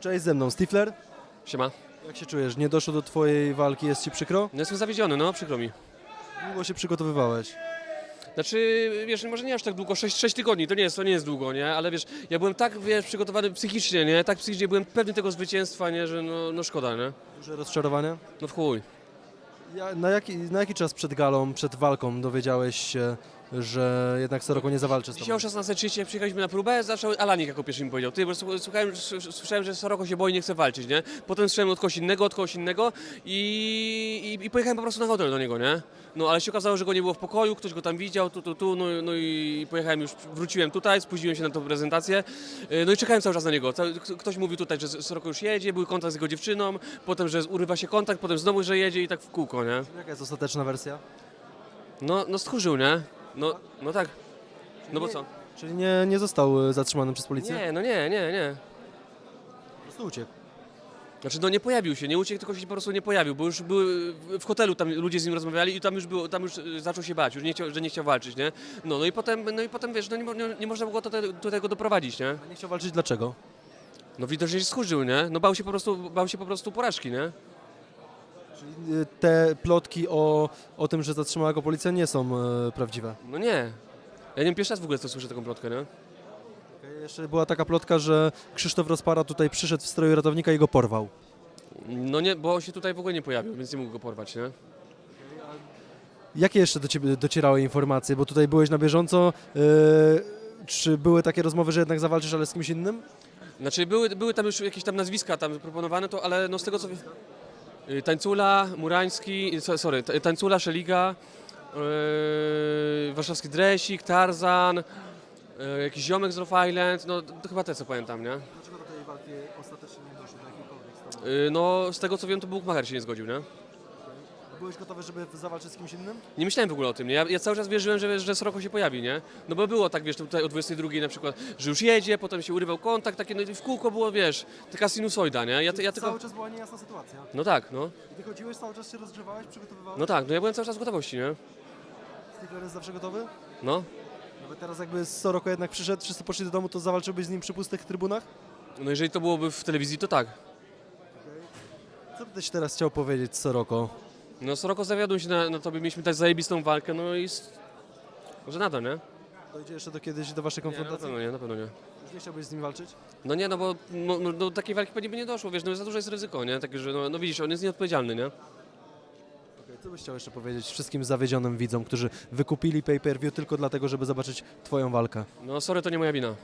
Cześć, ze mną Stifler. Siema. Jak się czujesz? Nie doszło do twojej walki, jest ci przykro? No jestem zawiedziony, no przykro mi. Długo się przygotowywałeś. Znaczy, wiesz, może nie aż tak długo, 6, 6 tygodni, to nie jest, to nie jest długo, nie? Ale wiesz, ja byłem tak, wiesz, przygotowany psychicznie, nie? Tak psychicznie byłem pewny tego zwycięstwa, nie? Że no, no szkoda, nie? Duże rozczarowanie? No w chuj. Ja, na, jaki, na jaki czas przed galą, przed walką dowiedziałeś się, że jednak Soroko nie zawalczy z Dzisiaj o tobą? 16.30 jak przyjechaliśmy na próbę, zaczął Alanik jako pierwszy mi powiedział. Ty, bo słu- słuchałem, s- słyszałem, że Soroko się boi, nie chce walczyć, nie? Potem słyszałem od kogoś innego, od kogoś innego i, i, i pojechałem po prostu na hotel do niego, nie? No ale się okazało, że go nie było w pokoju, ktoś go tam widział, tu, tu, tu, no, no i pojechałem już, wróciłem tutaj, spóźniłem się na tą prezentację, Yy, no i czekałem cały czas na niego. Cały- k- Ktoś mówił tutaj, że Soroko już jedzie, był kontakt z jego dziewczyną, potem, że urywa się kontakt, potem znowu, że jedzie i tak w kółko, nie? Jaka jest ostateczna wersja? No, no stchórzył, nie? No, no tak. No bo co? Czyli nie, nie został e, zatrzymany przez policję? Nie, no nie, nie, nie. Po prostu uciekł. Znaczy no nie pojawił się, nie uciekł, tylko się po prostu nie pojawił, bo już były w hotelu tam ludzie z nim rozmawiali i tam już było, tam już y, zaczął się bać, już nie chciał, że nie chciał walczyć, nie? No, no i potem, no i potem wiesz, no nie, mo- nie, nie można było do, te- do tego doprowadzić, nie? A nie chciał walczyć dlaczego? No widocznie się schurzył, nie? No bał się po prostu, bał się po prostu porażki, nie? Czyli e, te plotki o, o tym, że zatrzymała go policja nie są e, prawdziwe. No nie. Ja nie pierwszy raz w ogóle to słyszę taką plotkę, nie? Jeszcze była taka plotka, że Krzysztof Rozpara tutaj przyszedł w stroju ratownika i go porwał. No nie, bo się tutaj w ogóle nie pojawił, więc nie mógł go porwać, nie? Jakie jeszcze do ciebie docierały informacje? Bo tutaj byłeś na bieżąco. e, czy były takie rozmowy, że jednak zawalczysz, ale z kimś innym? Znaczy były, były tam już jakieś tam nazwiska tam proponowane, to, ale no z tego co wiem... y, Tańcula, Murański, y, so- sorry, Ta- Tańcula, Szeliga, yy, Warszawski Dresik, Tarzan, yy, jakiś ziomek z Rough Island, no to chyba te co pamiętam, nie? Dlaczego do tej walki ostatecznie nie doszło do jakiejkolwiek Yy, no z tego co wiem to Bukmacher się nie zgodził, nie? Byłeś gotowy, żeby zawalczyć z kimś innym? Nie myślałem w ogóle o tym, nie? Ja, ja cały czas wierzyłem, że, że Soroko się pojawi, nie? No bo było tak, wiesz, tutaj o 22 na przykład, że już jedzie, potem się urywał kontakt, takie, no i w kółko było, wiesz, taka sinusoida, nie? Ja, ja tylko... Cały czas była niejasna sytuacja. No tak, no. I ty chodziłeś, cały czas się rozgrzewałeś, przygotowywałeś? No tak, no ja byłem cały czas w gotowości, nie? Stifler jest zawsze gotowy? No. Nawet teraz jakby Soroko jednak przyszedł, wszyscy poszli do domu, to zawalczyłbyś z nim przy pustych trybunach? No jeżeli to byłoby w telewizji, to tak. Co byś teraz chciał powiedzieć Soroko? No Soroko zawiodł się na, na tobie, mieliśmy tak zajebistą walkę, no i... s- Może nada, nie? Dojdzie jeszcze do kiedyś do waszej Nie, na konfrontacji? pewno nie, na pewno nie. Już nie chciałbyś z nim walczyć? No nie, no bo no, no, do takiej walki pewnie by nie doszło, wiesz, no za duże jest ryzyko, nie? Takie, że no, no widzisz, on jest nieodpowiedzialny, nie? Okej, Co byś chciał jeszcze powiedzieć wszystkim zawiedzionym widzom, którzy wykupili pay-per-view tylko dlatego, żeby zobaczyć twoją walkę? No sorry, to nie moja wina.